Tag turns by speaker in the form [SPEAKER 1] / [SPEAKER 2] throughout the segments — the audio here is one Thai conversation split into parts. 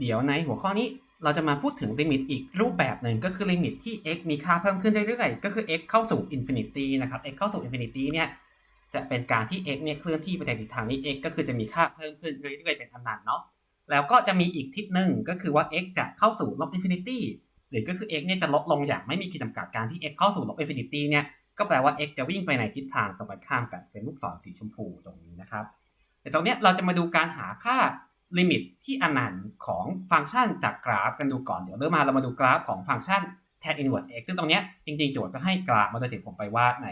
[SPEAKER 1] เดี๋ยวในหัวข้อนี้เราจะมาพูดถึงลิมิตอีกรูปแบบหนึ่งก็คือลิมิตที่ x มีค่าเพิ่มขึ้นเรื่อยๆ ก็คือ x เข้าสู่ infinity นะครับ x เข้าสู่ infinity เนี่ยจะเป็นการที่ x เนี่ยเคลื่อนที่ไปในทิศทางนี้ x ก็คือจะมีค่าเพิ่มขึ้นเรื่อยๆ เป็นอนันต์เนาะแล้วก็จะมีอีกทิศหนึ่งก็คือว่า x จะเข้าสู่ลบ infinity หรือก็คือ x เนี่ยจะลดลงอย่างไม่มีขีดจำกัดการที่ x เข้าสู่ลบ infinity เนี่ยก็แปลว่า x จะวิ่งไปในทิศทางตรงกันข้ามกันเป็นลูกศรสีชมพูตรงนี้นะครับแต่ตรงเนี้ยเราจะมาดูการหาค่า ลิมิตที่อนันต์ของฟังก์ชันจากกราฟกันดูก่อนเดี๋ยวเริ่มมาเรามาดูกราฟของฟังก์ชัน tan inverse x ซึ่งตรงเนี้ยจริงๆ โจทย์ก็ให้กราฟมาโดยที่ผมไปวาดใน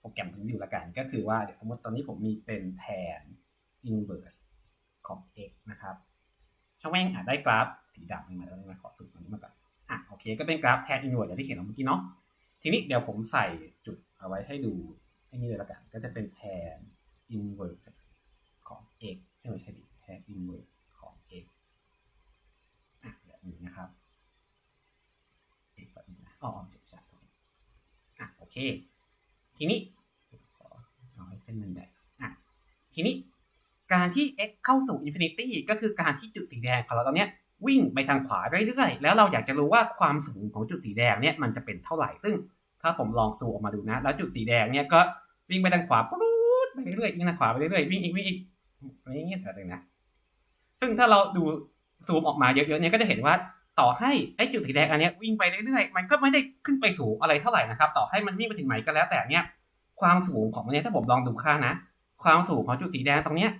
[SPEAKER 1] โปรแกรมตรงนี้อยู่ละกัน ก็คือว่าเดี๋ยวสมมติตอนนี้ผมมีเป็น tan inverse ของ x นะครับช่องแว่งอาจได้กราฟสีดำมาแล้วมาขอสูตรตรงนี้มาก่อนอะโอเคก็เป็นกราฟ tan inverse อย่างที่เห็นเมื่อกี้เนาะทีนี้เดี๋ยวผมใส่จุดเอาไว้ให้ดูไอ้นี่เลยละกัน ก็จะเป็น tan inverse ของ x ให้ม่ใช่ดิ tan inverse ของ x อะแบบนี้นะครับ x แบบนี้นะ อ๋อเจ็บจัดตรงนี้อะโอเค ทีนี้ขอเอาให้เส้นมันใหญ่อะทีนี้การที่ x เข้าสู่ infinity ก็คือการที่จุดสีแดงของเราตอนเนี้ยวิ่งไปทางขวาเรื่อยๆ แล้วเราอยากจะรู้ว่าความสูงของจุดสีแดงเนี่ยมันจะเป็นเท่าไหร่ ซึ่งถ้าผมลองซูมออกมาดูนะ แล้วจุดสีแดงเนี่ยก็วิ่งไปทางขวาปุ๊บไปเรื่อยๆวิ่งทางขวาไปเรื่อยๆวิ่งอีกวิ่งอีกอะไรเงี้ยแต่เลยนะ ซึ่งถ้าเราดูซูมออกมาเยอะๆเนี่ยก็จะเห็นว่า ต่อให้ไอ้จุดสีแดงอันนี้วิ่งไปเรื่อยๆ มันก็ไม่ได้ขึ้นไปสูงอะไรเท่าไหร่นะครับ ต่อให้มันวิ่งไปถึงไหนก็แล้วแต่เนี่ยความสูงของมันเนี่ยถ้าผมลองดูค่านะ ความสูงของจุดสีแดงตรงเนี้ย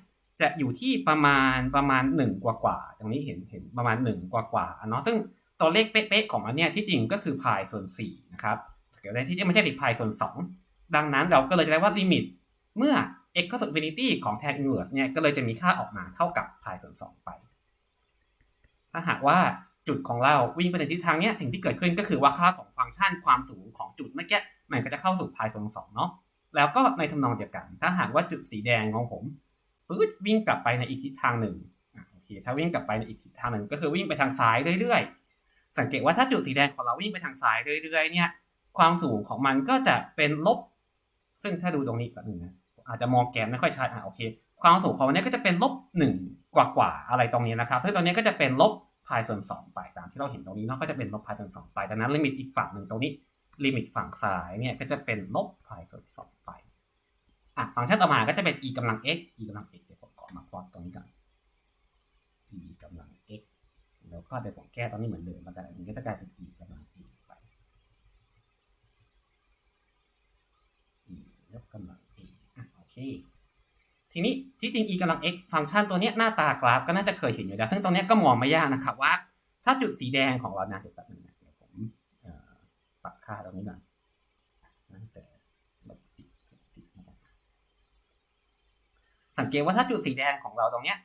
[SPEAKER 1] จะอยู่ที่ประมาณประมาณหนึ่งกว่ากว่าตรงนี้เห็นเห็นประมาณหนึ่งกว่ากว่าเนาะซึ่งตัวเลขเป๊ะๆของมันเนี่ยที่จริงก็คือพายส่วนสี่นะครับเกิดอะไรที่ไม่ใช่ติดพายส่วนสองดังนั้นเราก็เลยจะได้ว่าลิมิตเมื่อ x เข้าสู่ infinity ของ tan inverse เนี่ยก็เลยจะมีค่าออกมาเท่ากับ pi ส่วน2ไป ถ้าหากว่า จุดของเราวิ่งไปในทิศทางเนี้ยสิ่งที่เกิดขึ้นก็คือว่าค่าของฟังก์ชันความสูงของจุดเมื่อกี้มันก็จะเข้าสู่ pi ส่วน2เนาะแล้วก็ในทำนองเดียวกัน ถ้าหากว่าจุดสีแดงของผมปื๊ดวิ่งกลับไปในอีกทิศทางหนึ่งโอเคถ้าวิ่งกลับไปในอีกทิศทางหนึ่งก็คือวิ่งไปทางซ้ายเรื่อยๆ สังเกตว่าถ้าจุดสีแดงของเราวิ่งไปทางซ้ายเรื่อยๆเนี่ยความสูงของมันก็จะเป็นลบ ซึ่งถ้าดูตรงนี้แบบนึงนะอาจจะมองแกนไม่ค่อยชัดอะโอเค ความสูงของมันเนี้ก็จะเป็นลบหนึ่งกว่ากว่าๆอะไรตรงนี้นะครับซึ่งตรงนี้ก็จะเป็นลบ พายส่วนสองไปตามที่เราเห็นตรงนี้เนาะก็จะเป็นลบพายส่วนสองไปดังนั้นลิมิตอีกฝั่งหนึ่งตรงนี้ลิมิตฝั่งซ้ายเนี่ยก็จะเป็นลบพายส่วนสองไปอะฟังก์ชันต่อมาก็จะเป็น e กำลัง x e กำลัง x เดี๋ยวผมขอมาพลอตตรงนี้ก่อน e กำลัง x แล้วก็เดี๋ยวผมแก้ตรงนี้เหมือนเดิมแล้วกันอันนี้ก็จะกลายเป็น e กำลัง e ไป e ยกกำลัง e อะโอเค ทีนี้ที่จริง e กำลัง x ฟังก์ชันตัวนี้หน้าตากราฟก็น่าจะเคยเห็นอยู่แล้ว ซึ่งตรงนี้ก็มองไม่ยากนะครับว่า ถ้าจุดสีแดงของเรานะเดี๋ยวแป๊บนึงนะเดี๋ยวผมปรับค่าตรงนี้ก่อนตั้งแต่ลบสิบสิบสังเกตว่าถ้าจุดสีแดงของเราตรงเนี้ย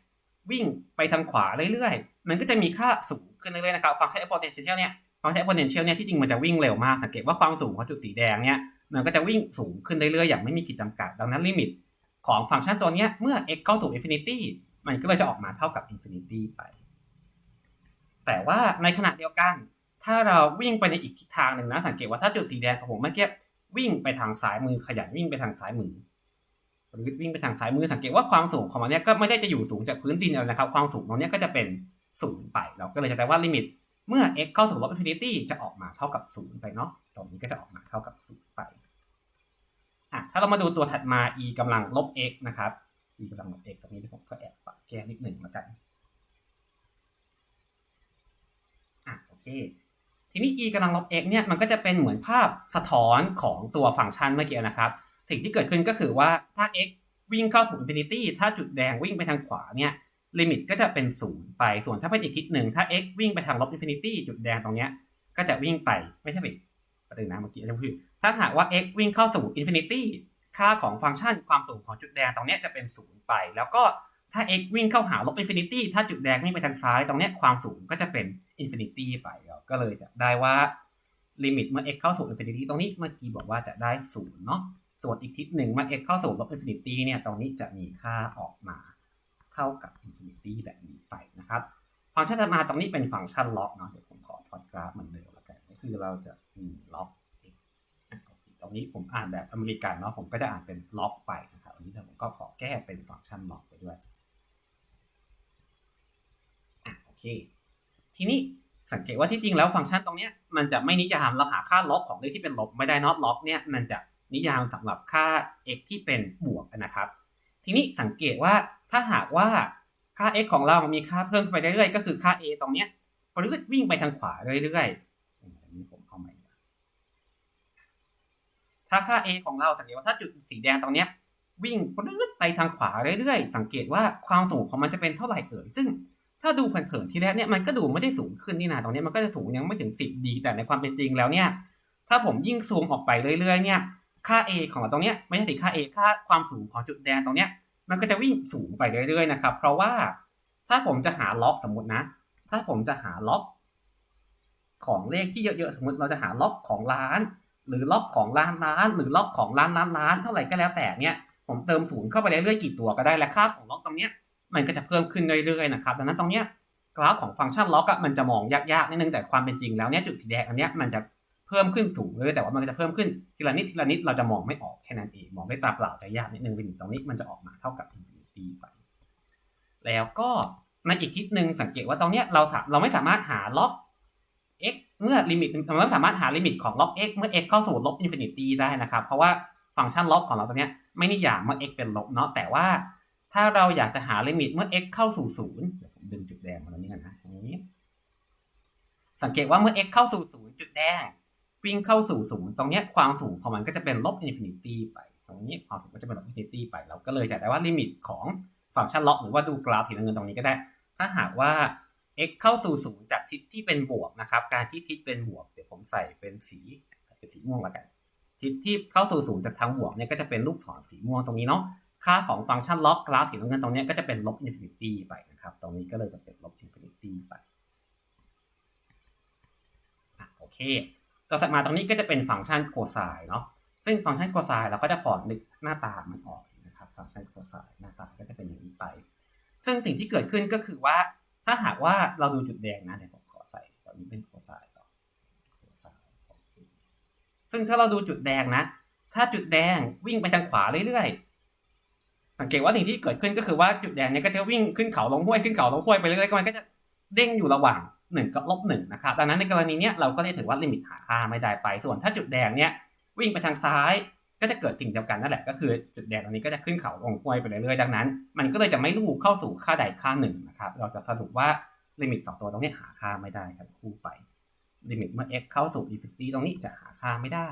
[SPEAKER 1] วิ่งไปทางขวาเรื่อยๆ มันก็จะมีค่าสูงขึ้นเรื่อยๆนะครับฟังก์ชัน exponential เนี่ยฟังก์ชัน exponential เนี่ยที่จริงมันจะวิ่งเร็วมากสังเกตว่าความสูงของจุดสีแดงเนี่ยมันก็จะวิ่งสูงขึ้นเรื่อยๆอย่างไม่มีขีดจำกัดดังนั้นลิมิต ของฟังก์ชันตัวเนี้ยเมื่อ x เข้าสู่ infinity มันก็เลยจะออกมาเท่ากับ infinity ไป แต่ว่าในขณะเดียวกัน ถ้าเราวิ่งไปในอีกทิศทางหนึ่งนะ สังเกตว่าถ้าจุดสีแดงของผมเมื่อกี้วิ่งไปทางซ้ายมือขยันวิ่งไปทางซ้ายมือหรือวิ่งไปทางซ้ายมือสังเกตว่าความสูงของมันเนี้ยก็ไม่ได้จะอยู่สูงจากพื้นดินแล้วนะครับ ความสูงตรงเนี้ยก็จะเป็นศูนย์ไปเราก็เลยจะได้ว่าลิมิตเมื่อ x เข้าสู่ลบ infinity จะออกมาเท่ากับศูนย์ไปเนาะตรงนี้ก็จะออกมาเท่ากับศูนย์ไป อะถ้าเรามาดูตัวถัดมา e กำลังลบ x นะครับ e กำลังลบ x ตรงนี้ผมก็แอบปรับแก้นิดหนึ่งแล้วกันอะโอเค ทีนี้ e กำลังลบ x เนี่ยมันก็จะเป็นเหมือนภาพสะท้อนของตัวฟังก์ชันเมื่อกี้นะครับ สิ่งที่เกิดขึ้นก็คือว่าถ้า x วิ่งเข้าสู่ infinity ถ้าจุดแดงวิ่งไปทางขวาเนี่ยลิมิตก็จะเป็นศูนย์ไปส่วนถ้าเป็นอีกทิศหนึ่งถ้า x วิ่งไปทางลบ infinity จุดแดงตรงเนี้ยก็จะวิ่งไปไม่ใช่ไปประเด็นนะเมื่อกี้จะพูด ถ้าหากว่า x วิ่งเข้าสู่ infinity ค่าของฟังก์ชันความสูงของจุดแดงตรงนี้จะเป็นศูนย์ไป แล้วก็ถ้า x วิ่งเข้าหาลบ infinity ถ้าจุดแดงวิ่งไปทางซ้ายตรงนี้ความสูงก็จะเป็น infinity ไปก็เลยจะได้ว่าลิมิตเมื่อ x เข้าสู่ infinity ตรงนี้เมื่อกี้บอกว่าจะได้ศูนย์เนาะส่วนอีกทิศหนึ่งเมื่อ x เข้าสู่ลบ infinity เนี่ยตรงนี้จะมีค่าออกมาเท่ากับ infinity แบบนี้ไปนะครับฟังก์ชันมาตรงนี้เป็นฟังก์ชันล็อกเนาะเดี๋ยวผมขอพอดกราฟเหมือนเดิมแล้วกันก็คือเราจะมีล็อก รงนี้ผมอ่านแบบอเมริกันเนาะผมก็จะอ่านเป็นล็อกไปนะครับอันนี้ผมก็ขอแก้เป็นฟังก์ชันล็อกไปด้วยอะโอเค ทีนี้สังเกตว่าที่จริงแล้วฟังก์ชันตรงเนี้ยมันจะไม่นิยามเราหาค่าลบของเลขที่เป็นลบไม่ได้นอะลบเนี่ยมันจะนิยามสำหรับค่า x ที่เป็นบวกนะครับ ทีนี้สังเกตว่าถ้าหากว่าค่า x ของเรามีค่าเพิ่มไปเรื่อยๆก็คือค่า a ตรงเนี้ยปรืดวิ่งไปทางขวาเรื่อยๆอันนี้ผมเอาใหม่ดีกว่า ถ้าค่า a ของเราสังเกตว่าถ้าจุดสีแดงตรงเนี้ยวิ่งปรืดไปทางขวาเรื่อยๆ สังเกตว่าความสูงของมันจะเป็นเท่าไหร่เอ่ยซึ่งถ้าดูเผินๆทีแรกเนี่ยมันก็ดูไม่ได้สูงขึ้นนี่นาตรงเนี้ยมันก็จะสูงยังไม่ถึง 10 ดี แต่ในความเป็นจริงแล้วเนี่ยถ้าผมยิ่งซูมออกไปเรื่อยๆเนี่ยค่า a ของเราตรงเนี้ยไม่ใช่สิค่า a ค่าความสูงของจุดแดงตรงเนี้ยมันก็จะวิ่งสูงไปเรื่อยๆนะครับ เพราะว่าถ้าผมจะหาล็อกสมมตินะ ถ้าผมจะหาล็อก ของเลขที่เยอะๆสมมติเราจะหาล็อกของล้าน หรือล็อกของล้านล้าน หรือล็อกของล้านล้านล้านเท่าไหร่ก็แล้วแต่เนี่ยผมเติมศูนย์เข้าไปเรื่อยๆกี่ตัวก็ได้และค่าของล็อกตรงเนี้ยมันก็จะเพิ่มขึ้นเรื่อยๆนะครับดังนั้นตรงเนี้ยกราฟของฟังก์ชันล็อกอะมันจะมองยากๆนิดนึงแต่ความเป็นจริงแล้วเนี่ยจุดสีแดงอันเนี้ยมันจะเพิ่มขึ้นสูงเลยแต่ว่ามันจะเพิ่มขึ้นทีละนิดทีละนิดเราจะมองไม่ออกแค่นั้นเองมองด้วยตาเปล่าจะยากนิดนึงลิมิตรงนี้มันจะออกมาเท่ากับอินฟินิตี้ไปแล้วก็ในอีกทิศหนึ่งสังเกตว่าตรงเนี้ยเราสาเราไม่สามารถหาล็อก x เมื่อลิมิตเราสามารถหาลิมิตของล็อก x เมื่อ x เข้าสู่ลบอินฟินิตี้ได้นะครับ เพราะว่าฟังก์ชันล็อกของเราตัวเนี้ยไม่นิยามเมื่อ x เป็นลบเนาะแต่ว่า ถ้าเราอยากจะหาลิมิตเมื่อ x เข้าสู่ศูนย์เดี๋ยวผมดึงจุดแดงมาตรงนี้กันนะอย่างนี้ สังเกตว่าเมื่อ x เข้าสู่ศูนย์จุดแดง วิ่งเข้าสู่ศูนย์ตรงเนี้ยความสูงของมันก็จะเป็นลบอินฟินิตี้ไป ตรงนี้ความสูงก็จะเป็นลบอินฟินิตี้ไปเราก็เลยจะได้ว่าลิมิตของฟังก์ชันล็อกหรือว่าดูกราฟสีน้ำเงินตรงนี้ก็ได้ ถ้าหากว่า x เข้าสู่ศูนย์จากทิศที่เป็นบวกนะครับ การที่ทิศเป็นบวกเดี๋ยวผมใส่เป็นสีเป็นสีม่วงแล้วกัน ทิศที่เข้าสู่ศูนย์จากทางบวกเนี่ยก็จะเป็นลูกศรสีม่วงตรงนี้เนาะค่าของฟังก์ชันล็อกกราฟสีน้ำเงินตรงนี้ก็จะเป็นลบอินฟินิตี้ไปนะครับ ตรงนี้ก็เลยจะเป็นลบอินฟินิตี้ไปอะโอเคต่อจากมาตรงนี้ก็จะเป็นฟังก์ชันโคไซน์เนาะซึ่งฟังก์ชันโคไซน์เราก็จะพอนึกหน้าตามันออกนะครับฟังก์ชันโคไซน์หน้าตาก็จะเป็นอย่างนี้ไป ซึ่งสิ่งที่เกิดขึ้นก็คือว่า ถ้าหากว่าเราดูจุดแดงนะเดี๋ยวผมขอใส่ตอนนี้เป็นโคไซน์ต่อโคไซน์ของซึ่งถ้าเราดูจุดแดงนะ ถ้าจุดแดงวิ่งไปทางขวาเรื่อยๆสังเกตว่าสิ่งที่เกิดขึ้นก็คือว่าจุดแดงเนี้ก็จะวิ่งขึ้นเขาลงห้วยขึ้นเขาลงห้วยไปเรื่อยๆมันก็จะเด้งอยู่ระหว่างหนึ่งกับลบหนึ่งนะครับดังนั้นในกรณีเนี้ยเราก็เลยถือว่าลิมิตหาค่าไม่ได้ไป ส่วนถ้าจุดแดงเนี้ยวิ่งไปทางซ้าย ก็จะเกิดสิ่งเดียวกันนั่นแหละก็คือจุดแดงตรงนี้ก็จะขึ้นเขาลงห้วยไปเรื่อยๆดังนั้น มันก็เลยจะไม่ลูกเข้าสู่ค่าใดค่าหนึ่งนะครับ เราจะสรุปว่าลิมิตสองตัวตรงนี้หาค่าไม่ได้ครับคู่ไปลิมิตเมื่อ x เข้าสู่ infinity ตรงนี้จะหาค่าไม่ได้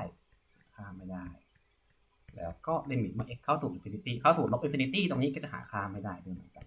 [SPEAKER 1] หาค่าไม่ได้ แล้วก็ลิมิตเมื่อ x เข้าสู่ infinity เข้าสู่ลบ infinity ตรงนี้ก็จะหาค่าไม่ได้ด้วยเหมือนกัน